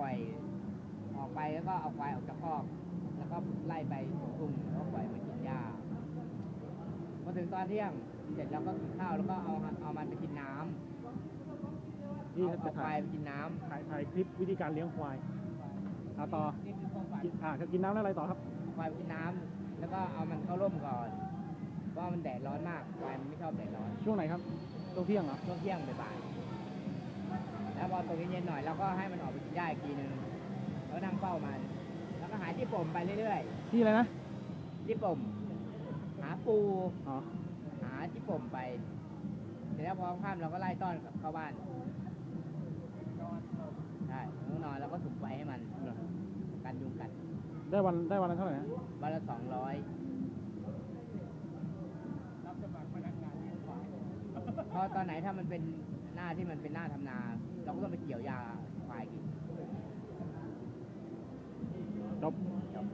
ปล่อยออกไปแล้วก็เอาควายออกจากคอกแล้วก็ไล่ไปสวนทุ่งแล้วก็ปล่อยมากินหญ้าพอถึงตอนเที่ยงเสร็จแล้วก็กินข้าวแล้วก็เอาเอามันไปกินน้ำนี่เอาจะเอาควาถ่ายยไปกินน้ำถ่ายถ่ายคลิปวิธีการเลี้ยงควายเอาต่อนี่คือความฝัน กินอ่าจะกินน้ำแล้วอะไรต่อครับ ควายไปกินน้ำแล้วก็เอามันเข้าร่มก่อนเพราะว่ามันแดดร้อนมากควายมันไม่ชอบแดดร้อนช่วงไหนครับช่วงเที่ยงเหรอช่วงเที่ยงบ่ายๆ แล้วพอตกเย็นๆหน่อยเราก็ให้มันออกไปกินหญ้าอีกทีหนึ่งแล้วนั่งเฝ้ามัน แล้วก็หาที่ป่มไปเรื่อยที่อะไรนะ ๆที่ป่ม หาปู อ๋อ หาที่ป่มไปเสร็จแล้วพอค่ำเราก็ไล่ต้อนกลับเข้าบ้านใช่ต้องนอนแล้วก็สุกไฟให้มันเหรอกันยุงกัดได้วันได้วันละเท่าไหร่นะวันละสองร้อย พอตอนไหนถ้ามันเป็นหน้าที่มันเป็นหน้าทำนา เราก็ต้องไปเกี่ยวยาควายกิน จบจบ